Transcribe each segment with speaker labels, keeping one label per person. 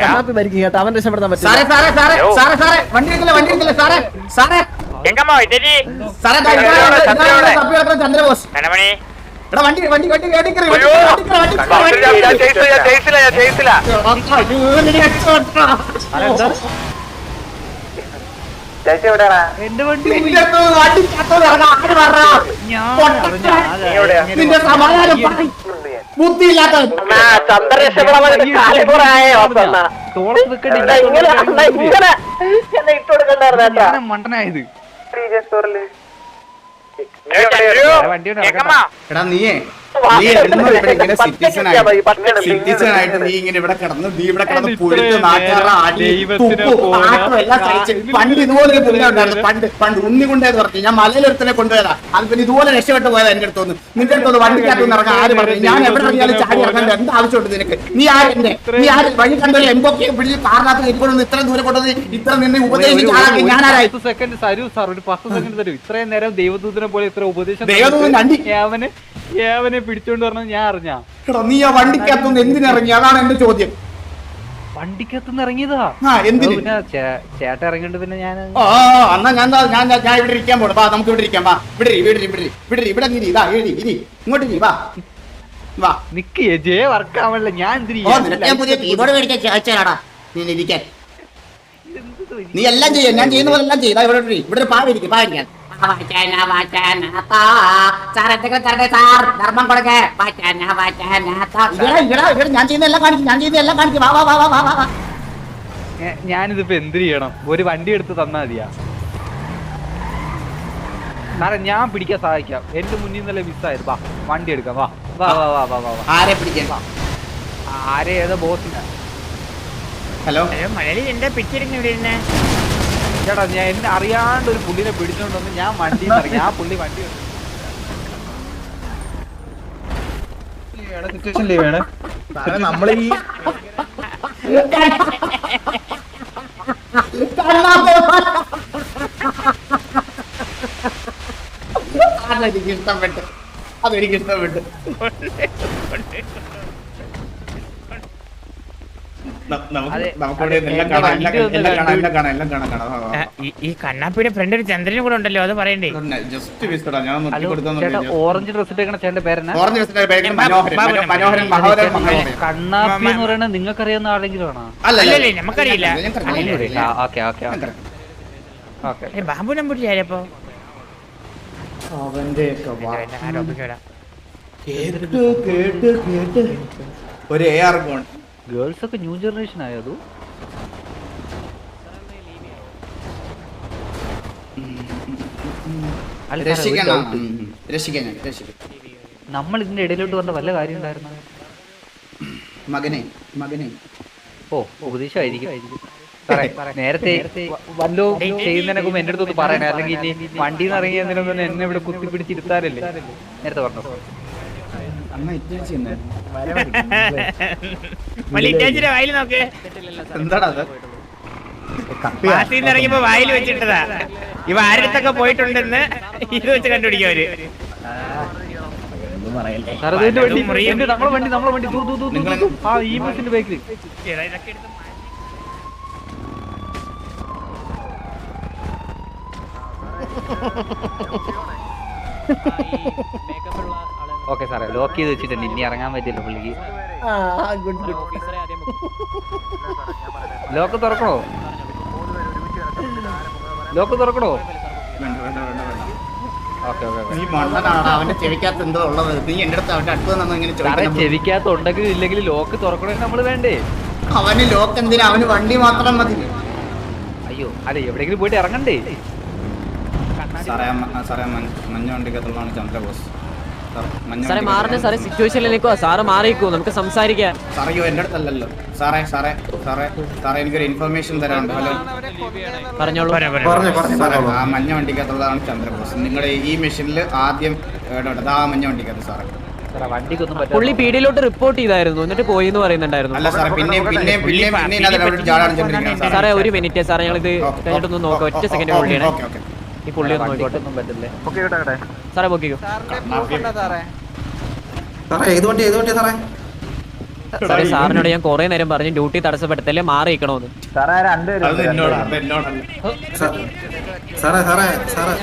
Speaker 1: കണ്ണാപ്പി മരിക്കും കേട്ടോ അവൻ രക്ഷപ്പെടുത്താൻ പറ്റും
Speaker 2: സാറേ സാറേ സാറേ സാറേ സാറേ വണ്ടി എടുക്കില്ല വണ്ടി എടുക്കില്ല സാറേ സാറേ. ചന്ദ്രബോസ് എടാ വണ്ടി വണ്ടി വണ്ടി വണ്ടി കയറി വണ്ടി കയറി, വണ്ടി കയറി,
Speaker 3: വെക്കണ്ട ഞാൻ മണ്ടനായത്. വണ്ടി
Speaker 2: എടാ നീയേ. നീ എന്നും ഇവിടെ ഇങ്ങനെ സിറ്റിസൺ ആയിട്ട് സിറ്റിസൺ ആയിട്ട് നീ ഇങ്ങനെ ഇവിടെ കിടന്ന് നീ ഇവിടെ കിടന്ന് പുഴുത്ത് അടി എല്ലാം കഴിച്ച് പണ്ട് ഇതുപോലെ ഒരു ഉണ്ടായിരുന്നു പണ്ട് പണ്ട് ഉണ്ണി കൊണ്ടേ പറഞ്ഞു. ഞാൻ മലയിലൊരുത്തനെ കൊണ്ടുപോയതാ. അത് പിന്നെ ഇതുപോലെ രക്ഷപ്പെട്ട് പോയതാ എന്റെ അടുത്തൊന്ന് നിന്റെ അടുത്തൊന്ന് വണ്ടിക്കകത്ത് ഇറങ്ങാൻ ആര് പറഞ്ഞു? ഞാൻ എവിടെ ഇറങ്ങിയാലും ചാടി ഇറങ്ങേണ്ട എന്ത് ആവശ്യമുണ്ട് നിനക്ക്? നീ ആരെന്റെ നീ ആര്? വഴി കണ്ടൊരു എംബൊക്കെ പിടിച്ച് കാറിനകത്ത് ഇരിക്കൊണ്ടു ഇത്ര ദൂരെ കൊണ്ടുവന്ന് ഇത്ര നിന്ന് ഉപദേശിച്ച് ആളാക്കി ഞാൻ ആരായി
Speaker 3: സെക്കൻഡ് സരു സാർ ഒരു പത്ത് സെക്കൻഡ് തരും. ഇത്രയും നേരം ദൈവദൂതനെ പോലെ ഇത്ര ഉപദേശം
Speaker 2: ദൈവദൂതൻ അണ്ടി.
Speaker 3: ഏവനെ പിടിച്ചോണ്ട് പറഞ്ഞത് ഞാൻ അറിഞ്ഞാ?
Speaker 2: എടാ നീ ആ വണ്ടിക്കകത്തൊന്ന് എന്തിനിറങ്ങി അതാണ് എന്റെ ചോദ്യം.
Speaker 3: വണ്ടിക്കത്തുനിന്ന് ഇറങ്ങിയതാ?
Speaker 2: ആ എന്തിന്?
Speaker 3: പിന്നെ ചേ- ചേട്ടൻ ഇറങ്ങിണ്ട് പിന്നെ ഞാൻ
Speaker 2: ഓ എന്നാ ഞാൻ ദാ- ഞാൻ ദാ- ഞാൻ ഇവിടെ ഇരിക്കാൻ പോണു. വാ നമുക്ക് ഇവിടെ ഇരിക്കാം. വാ ഇവിടെ ഇരി, ഇവിടെ ഇരി, ഇവിടെ ഇരി, ഇവിടെ ഇരി, ഇവിടെ ഇരി, ഇതാ ഇരി ഇരി. ഇങ്ങോട്ട് നീ വാ. വാ.
Speaker 3: നിക്ക് ജേ വർക്ക് ആവണല്ലോ. ഞാൻ എന്തിന്
Speaker 2: ഓ നിനക്ക് ഞാൻ പുതിയ കീബോർഡ് മേടിക്കാൻ ചോദിച്ചാടാ നീ ഇരിക്കാൻ. നീ എല്ലാം ചെയ്യാം ഞാൻ ചെയ്യുന്ന പോലെ എല്ലാം ചെയ്താ ഇവിടെ ഇരി. ഇവിടെ ഒരു പാവ ഇരിക്കും പാവ ഇരിക്കാൻ.
Speaker 4: വാചന വാചന താ. സാർ എന്തെങ്കിലും തരട്ടെ സാർ ധർമ്മം കൊടുക്കേ. വാചന വാചന താ.
Speaker 2: ഇവിടെ ഇവിടെ ഇവിടെ ഞാൻ ചെയ്യുന്ന എല്ലാം കാണിക്കും ഞാൻ ചെയ്യുന്ന എല്ലാം കാണിക്കും. വാ വാ വാ വാ വാ
Speaker 3: ഞാനിതിപ്പോ എന്ത് ചെയ്യണം? ഒരു വണ്ടി എടുത്ത് തന്നാ മതിയാ. സാറേ ഞാൻ പിടിക്കാൻ സഹായിക്കാം. എന്റെ മുന്നിൽ നിന്നല്ലേ മിസ്സായത്. വാ വണ്ടി എടുക്കാം. വാ വാ വാ വാ വാ
Speaker 2: ആരെ പിടിക്കാൻ?
Speaker 3: ആരെ ഏതോ ബോസിനാ.
Speaker 2: ഹലോ?
Speaker 4: മഴ എന്റെ പിടിച്ചിരുന്നു ഇവിടെ ഇരുന്നേ?
Speaker 3: ചേട്ടാ ഞാൻ എന്നെ അറിയാണ്ട് ഒരു പുള്ളിനെ പിടിച്ചോണ്ട് വന്ന് ഞാൻ വണ്ടി ഇറങ്ങി. ആ പുള്ളി വണ്ടി.
Speaker 1: നമ്മളീ
Speaker 2: അതെനിക്ക് ഇഷ്ടപ്പെട്ടു അതെനിക്ക് ഇഷ്ടപ്പെട്ടു ന- നമുക്ക്
Speaker 3: അതെ,
Speaker 2: നമുക്കിവിടെ
Speaker 3: അതെ,
Speaker 2: എല്ലാം
Speaker 3: എന്റെ
Speaker 2: കാണാം
Speaker 3: വണ്ടി
Speaker 2: എല്ലാം
Speaker 3: ഒന്ന്
Speaker 2: എല്ലാം കാണാം
Speaker 3: കണ്ടു.
Speaker 2: എല്ലാം കാണാം എല്ലാം കാണാം കാണാം വാ, വാ, വാ.
Speaker 4: ഈ കണ്ണാപ്പിയുടെ ഫ്രണ്ട് ഒരു ചന്ദ്രനും കൂടെ ഉണ്ടല്ലോ അത് പറയണ്ടേ?
Speaker 3: ഓറഞ്ച് ഡ്രസ് ഇട്ടേക്കണ
Speaker 2: ഓറഞ്ച്
Speaker 3: കണ്ണാപ്പി എന്ന് പറയുന്നത് നിങ്ങൾക്ക് അറിയാവുന്ന ആരെങ്കിലും ആണോ?
Speaker 4: അല്ലല്ലേ, നമുക്കറിയില്ല.
Speaker 2: ഞങ്ങൾക്കറിയില്ല.
Speaker 3: Okay okay okay. ഓക്കെ
Speaker 4: ഏ, ബാബു നമ്പൂരി ആരപ്പോ
Speaker 2: അവന്റെയൊക്കെ വാ. കേട്ട് കേട്ട് കേട്ട്. ഒരു എ ആർ ഫോൺ
Speaker 3: ഗേൾസ് ഒക്കെ ന്യൂ ജനറേഷൻ ആയതു നമ്മൾ ഇതിന്റെ ഇടയിലോട്ട് വന്ന വല്ല കാര്യം ഉണ്ടായിരുന്നു?
Speaker 2: മകനെ മകനെ.
Speaker 3: ഓ ഉപദേശമായിരിക്കും. നേരത്തെ വല്ലോ ചെയ്യുന്നതിനെ മുമ്പ് എന്റെ അടുത്തൊന്ന് പറയണേ. അല്ലെങ്കിൽ ഇനി വണ്ടിയിൽ നിന്ന് ഇറങ്ങിയതിനും എന്നെ ഇവിടെ കുത്തിപ്പിടിച്ചിരുത്താറില്ലേ നേരത്തെ പറഞ്ഞു.
Speaker 2: അമ്മ ഇറ്റാച്ചി എന്നാ?
Speaker 4: മല്ലിറ്റാച്ചിന്റെ വായിൽ നോക്ക്.
Speaker 2: എന്താടാ അത്?
Speaker 4: പാസിൽ നിന്ന് ഇറങ്ങിയപ്പോ വായിൽ വെച്ചിട്ടതാ. ഇവ ആരടുത്തൊക്കെ പോയിട്ടുണ്ടെന്ന് ഇത് വെച്ച് കണ്ടുപിടിക്കും അവർ.
Speaker 3: സാറേ നമ്മളെ നമ്മളെ. ഓക്കെ സാറേ ലോക്ക് ചെയ്ത് വെച്ചിട്ടുണ്ട് ഇനി ഇറങ്ങാൻ പറ്റില്ല പുള്ളിക്ക്.
Speaker 1: ആ ഗുഡ് ഗുഡ്
Speaker 3: ലോക്ക് തുറക്കണോ? ലോക്ക് തുറക്കണോ?
Speaker 2: ചോദിക്കണം
Speaker 3: ഇല്ലെങ്കിൽ ലോക്ക് തുറക്കണമെങ്കിൽ നമ്മൾ വേണ്ടേ?
Speaker 2: അവന് ലോക്ക് എന്തിനാ? അവന് വണ്ടി മാത്രം മതി.
Speaker 3: അയ്യോ അതെ എവിടെയെങ്കിലും പോയിട്ട് ഇറങ്ങണ്ടേ?
Speaker 2: സാറേ സാറേ മഞ്ഞ- വണ്ടിക്കകത്തുള്ളതാണ് ചന്ദ്രബോസ്.
Speaker 5: സാറേ മാറണേ സാറേ
Speaker 2: സിറ്റുവേഷനിൽ
Speaker 5: സിറ്റുവേഷനിലേക്കോ? സാറ് മാറിക്കോ നമുക്ക് സംസാരിക്കാം.
Speaker 2: സാറേ എന്റെ അടുത്തല്ലല്ലോ. സാറേ സാറേ സാറേ സാറേ എനിക്കൊരു ഇൻഫർമേഷൻ തരാനുണ്ട്. ഹലോ.
Speaker 5: പറഞ്ഞോളൂ.
Speaker 2: ആ മഞ്ഞ വണ്ടിക്കകത്തുള്ളതാണ് ചന്ദ്രബോസ്. നിങ്ങളുടെ ഈ മെഷീനിൽ ആദ്യം ഇടപെട്ടത് ആ മഞ്ഞ വണ്ടിക്കകത്ത് സാറേ.
Speaker 5: പുള്ളി പീഡിയിലോട്ട് റിപ്പോർട്ട് ചെയ്തായിരുന്നു. എന്നിട്ട് പോയി എന്ന് പറയുന്നുണ്ടായിരുന്നു.
Speaker 2: അല്ല സാറേ
Speaker 5: ഒരു മിനിറ്റ് സാറേ ഞങ്ങൾ ഇത് കഴിഞ്ഞിട്ടൊന്ന് നോക്കാം. ഒറ്റ സെക്കൻഡ് ഹോൾഡ് ചെയ്യണേ
Speaker 2: ഓക്കെ ഓക്കെ.
Speaker 5: ഈ പുള്ളി ഒന്ന് നോക്കിക്കോട്ടെ സാറേ
Speaker 6: സാറേ?
Speaker 5: സാറിനോട് ഞാൻ കുറെ നേരം പറഞ്ഞു ഡ്യൂട്ടി തടസ്സപ്പെടുത്തല്ലേ മാറിയിക്കണോന്ന് ഇതൊക്കെ
Speaker 2: അത് എന്നോടാ അത് എന്നോടല്ല
Speaker 6: സാറേ സാറേ സാറേ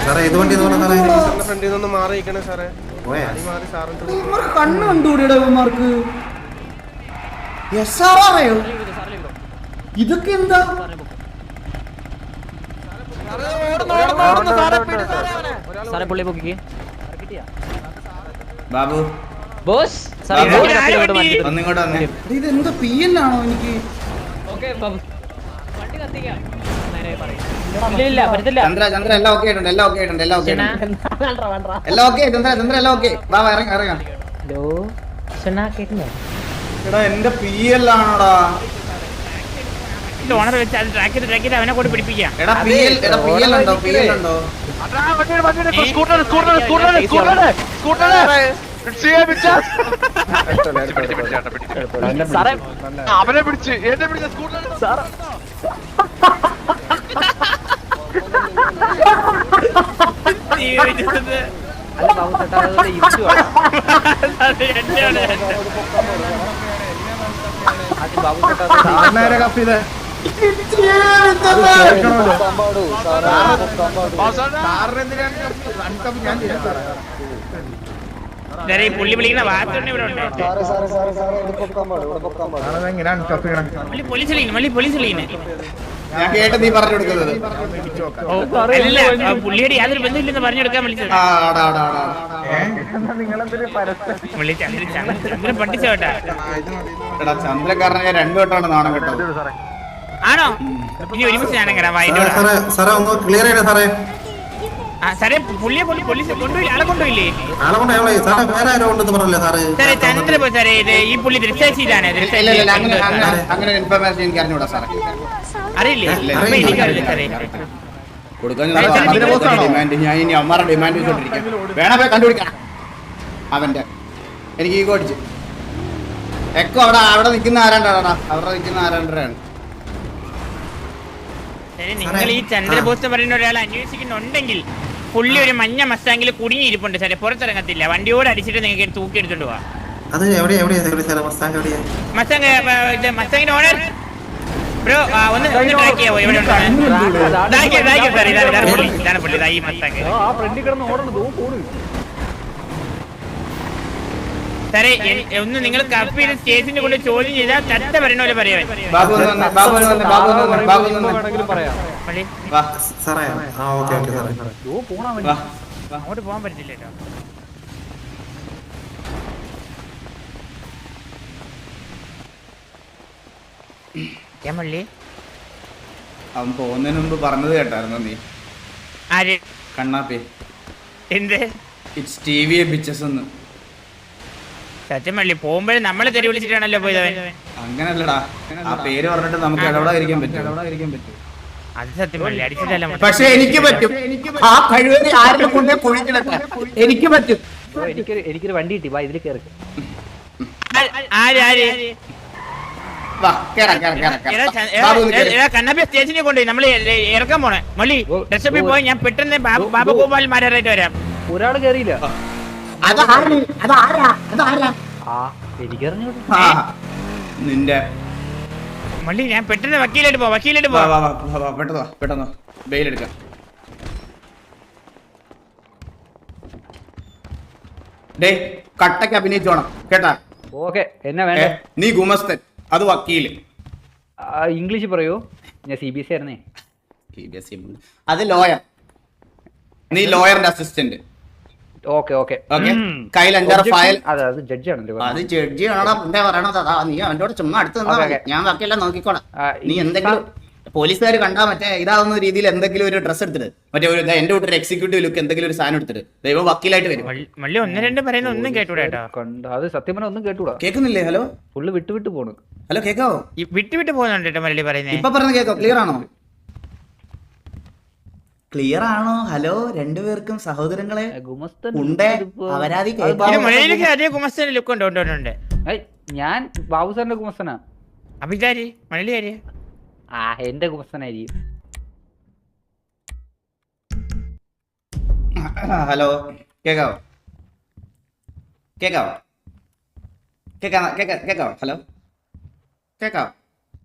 Speaker 6: സാറേ ഇത് വണ്ടി എന്ന് പറഞ്ഞ സാറേ
Speaker 7: ഫ്രണ്ടിൽ നിന്ന് മാറി നിൽക്കണേ സാറേ
Speaker 6: പോയാ
Speaker 7: മാറി സാറിന്റെ
Speaker 2: കണ്ണ് കണ്ടുകൂടിയുടെ ഇവന്മാർക്ക് എസ് ആർ ആറയോ ഇതൊക്കെ എന്താ
Speaker 5: സാറേ പുള്ളി പൊക്കിക്ക്
Speaker 2: ബാബു.
Speaker 3: ബോസ്
Speaker 5: സാറേ
Speaker 2: ബോസ്
Speaker 5: ഇങ്ങോട്ട് മാറ്റി.
Speaker 2: ഒന്നിങ്ങോട്ട് വന്നേ ഇത് എന്താ പി ആണോ എനിക്ക്?
Speaker 3: ഇല്ല ഇല്ല പറ്റത്തില്ല
Speaker 2: ചന്ദ്ര ചന്ദ്ര എല്ലാം ഓക്കേ ആയിട്ടുണ്ട് എല്ലാം ഓക്കേ ആയിട്ടുണ്ട് എല്ലാം ഓക്കെ ആയിട്ടുണ്ട്. എല്ലാം ഓക്കേ ചന്ദ്ര ചന്ദ്ര എല്ലാം ഓക്കേ വാ വാ, ഇറങ്ങ ഇറങ്ങ.
Speaker 3: ഹലോ സുനാ കേട്ടില്ലേ?
Speaker 2: എടാ എന്റെ പി എൽ ആണോടാ?
Speaker 4: ഓണർ വെച്ച് അത് ട്രാക്ക് ചെയ്ത് ട്രാക്ക് ചെയ്ത് അവനെ കൂടി പിടിപ്പിക്കാം.
Speaker 2: എടാ പി എൽ എടാ പി എൽ ഉണ്ടോ? പി എൽ ഉണ്ടോ?
Speaker 7: അവനെ പിടിച്ച് എന്നെ പിടിച്ച സ്കൂട്ടർ
Speaker 3: സാറേ ബാബു ചേട്ടാ അതുപോലെ
Speaker 4: പുള്ളി ഇവിടെ ഉണ്ട്. പോലീസ് പുള്ളി പോലീസ് വിളിക്കുന്നു
Speaker 2: ഞാൻ
Speaker 4: അല്ല പുള്ളിയുടെ യാതൊരു ബന്ധമില്ലെന്ന് പറഞ്ഞു കൊടുക്കാൻ വിളിച്ചത് ചന്ദ്രൻ ചന്ദ്രൻ
Speaker 2: ചന്ദ്രക്കാരനെ ഞാൻ രണ്ടു വട്ടമാണ് നാണം കേട്ടത്.
Speaker 4: ആണോ? ഇനി ഒരുമിച്ച് ഞാനും
Speaker 6: സാറേ ഒന്ന് ക്ലിയർ ചെയ്യണേ സാറേ.
Speaker 4: ആ സാറേ പുള്ളിയെ കൊണ്ട് പോലീസ് കൊണ്ടുപോയില്ല ആളെ കൊണ്ടുപോയില്ലേ?
Speaker 6: ആളെ കൊണ്ട് സാറേ വേറെ ആരോ ഉണ്ടെന്ന് പറഞ്ഞല്ലേ സാറേ?
Speaker 4: സാറേ ചന്ദ്ര പോ സാറേ ഇത് ഈ പുള്ളി ദൃശ്യശീലാണ്
Speaker 2: അങ്ങനെ ഇൻഫർമേഷൻ എനിക്ക് അറിഞ്ഞൂടാ സാറേ.
Speaker 4: അറിയില്ലേ? എനിക്കറിയില്ല
Speaker 2: കൊടുക്കാൻ? ഡിമാൻഡ് ഞാൻ ഇനി അമ്മാരുടെ ഡിമാൻഡ് വെച്ചോണ്ടിരിക്കാം വേണം പോയി കണ്ടുപിടിക്കണം അവന്റെ. എനിക്ക് ഈ കോടിച്ച് എക്കോ അവിടെ അവിടെ നിൽക്കുന്ന ആരാണ്ടാണ് അവിടെ നിൽക്കുന്ന ആരാണ്ടാണ്
Speaker 4: നിങ്ങൾ ഈ ചന്ദ്രബോസ് എന്ന് പറയുന്ന ഒരാൾ അന്വേഷിക്കുന്നുണ്ടെങ്കിൽ പുള്ളി ഒരു മഞ്ഞ മസ്താങ്കിൽ കുടുങ്ങിയിരിപ്പുണ്ട് സാറേ പുറത്തിറങ്ങത്തില്ല. വണ്ടിയോട് അടിച്ചിട്ട് നിങ്ങൾക്ക് തൂക്കി എടുത്തോണ്ട് പോവാ.
Speaker 6: അത് എവിടെയാ എവിടെയാ എവിടെ? സാറേ മസ്താങ്ക് എവിടെയാ
Speaker 4: മസ്താങ് മസ്താങ്ങിന്റെ ഓണർ? ബ്രോ ഒന്ന് ഒന്ന് ട്രാക്ക് ചെയ്യാവോ? എവിടെ ഉണ്ടോ? ഇതാക്കിയോ, ഇതാക്കിയോ സാർ ഇതാണ് പുള്ളി ഇതാണ് പുള്ളി ഇതാ ഈ മസ്താങ്
Speaker 3: ആ ഫ്രണ്ടിൽ കിടന്ന് ഓടണം ദോ പോണ്
Speaker 4: സാറേ ഒന്ന് നിങ്ങൾ കപ്പ് ചെയ്ത് സ്റ്റേഷനിൽ കൊണ്ട് ചോദ്യം ചെയ്താൽ ചത്ത വരണ പോലെ പറയാൻ
Speaker 2: ബാബു ഒന്ന് വന്നേ, ബാബു ഒന്ന് വന്നേ, ബാബു ഒന്ന് വന്നേ, ബാബു ഒന്ന് വന്നേ.
Speaker 3: വേണമെങ്കിലും പറയാം.
Speaker 4: പുള്ളി.
Speaker 2: വാ,
Speaker 6: സാറേ ആ ഓക്കെ ഓക്കെ സാറേ.
Speaker 3: ദോ പോണ
Speaker 2: വാ.
Speaker 4: അങ്ങോട്ട് പോകാൻ പറ്റില്ല കേട്ടോ പള്ളി?
Speaker 2: അവൻ പോകുന്നതിന് മുമ്പ് പറഞ്ഞത് കേട്ടായിരുന്നു നീ?
Speaker 4: ആര്?
Speaker 2: കണ്ണാപ്പി.
Speaker 4: എന്തേ?
Speaker 2: ഇറ്റ്സ് ടി വി ബിച്ചസ് എന്ന്.
Speaker 4: സത്യം പള്ളി പോകുമ്പോഴും നമ്മളെ തെറി വിളിച്ചിട്ടാണല്ലോ പോയത്
Speaker 2: അങ്ങനല്ലടാ. ആ പേര് പറഞ്ഞിട്ട് നമുക്ക് ഇടപെടാതിരിക്കാൻ പറ്റും. ഇടപെടാതിരിക്കാൻ പറ്റും
Speaker 4: അത് സത്യം പള്ളി അടിച്ചിട്ടല്ല മതി.
Speaker 2: പക്ഷെ എനിക്ക് പറ്റും. ആ കഴിവിനെ ആരുടെ കൊണ്ടേ കുഴിച്ചിടട്ടെ എനിക്ക് പറ്റും.
Speaker 3: എനിക്കൊരു എനിക്കൊരു വണ്ടി കിട്ടി. വാ ഇതിൽ കയറി
Speaker 4: ആര് ആര്? കണ്ണാപ്പി സ്റ്റേഷനിൽ കൊണ്ടുപോയി. നമ്മൾ ഇറക്കാൻ പോണേ. മള്ളി ഡ്രസ്സപ്പിൽ. പോയി. ഞാൻ പെട്ടെന്ന്
Speaker 3: ബാബഗോപാൽ.
Speaker 4: ഗോപാൽമാരായിട്ട് വരാം.
Speaker 3: ഒരാൾ കയറിയില്ല
Speaker 2: അതാര്? അതാരാ? അതാരാ?
Speaker 3: ആ,
Speaker 2: നിന്റെ.
Speaker 4: മള്ളി ഞാൻ പെട്ടെന്ന് വക്കീലായിട്ട് പോ വക്കീലായിട്ട് പോ
Speaker 2: വാ വാ വാ, വാ പെട്ടെന്ന് വാ പെട്ടെന്ന് ബെയിൽ എടുക്കാം. ഡേ കട്ടക്ക് അഭിനയിച്ചോണം കേട്ടാ?
Speaker 3: ഓക്കെ എന്നാ വേണ്ട.
Speaker 2: നീ ഗുമസ്തൻ അത് വക്കീൽ.
Speaker 3: ഇംഗ്ലീഷ് പറയൂ. ഞാൻ സി ബി എസ് ആയിരുന്നേ.
Speaker 2: അത് ലോയർ നീ ലോയറിന്റെ അസിസ്റ്റന്റ്
Speaker 3: ഓക്കെ ഓക്കെ.
Speaker 2: ഓക്കെ. കയ്യിൽ അഞ്ചാറ് ഫയൽ
Speaker 3: അതെ അത് ജഡ്ജാണല്ലോ
Speaker 2: അത് ജഡ്ജി ആണോ? എന്താ പറയണത്? അതാ നീ ചുമ്മാ അടുത്ത് നിന്നാ. ഞാൻ ബാക്കിയെല്ലാം നോക്കിക്കോളാം. നീ എന്തെങ്കിലും പോലീസുകാർ കണ്ടാ മറ്റേ ഇതാവുന്ന രീതിയിൽ എന്തെങ്കിലും ഒരു ഡ്രസ് എടുത്തിട്ട് മറ്റേ ഒരു എന്റെ കൂട്ടർ എക്സിക്യൂട്ടീവ് ലുക്ക് എന്തെങ്കിലും ഒരു സാധനം എടുത്തിട്ട് ദൈവം വക്കീലായിട്ട് വരും.
Speaker 4: മള്ളി- ഒന്ന് രണ്ട് പറയുന്ന ഒന്നും കേട്ടൂടാ കേട്ടോ.
Speaker 3: അത് സത്യം പറഞ്ഞ ഒന്നും കേട്ടൂടാ.
Speaker 2: കേൾക്കുന്നില്ലേ ഹലോ?
Speaker 3: ഫുള്ള് വിട്ട് വിട്ട് പോണു.
Speaker 2: ഹലോ കേക്കാവോ?
Speaker 4: വിട്ട് വിട്ട് പോകുന്നുണ്ട് മല്ലി പറയുന്നത് പറയുന്നേ?
Speaker 2: ഇപ്പൊ പറഞ്ഞ കേക്കോ? ക്ലിയർ ആണോ? ക്ലിയർ ആണോ? ഹലോ രണ്ടുപേർക്കും സഹോദരങ്ങളെ ഉണ്ടേ. അവരാതി
Speaker 3: ഞാൻ ബാബു
Speaker 4: കുമസ്തനാ അഭിചാരി ആര്?
Speaker 3: ആ എന്റെ ഗുമസ്തനായിരിക്കും.
Speaker 2: ഹലോ കേക്കാവോ? കേക്കാവോ? കേക്കാ കേക്കാ കേക്കാവോ? ഹലോ കേക്കാവോ?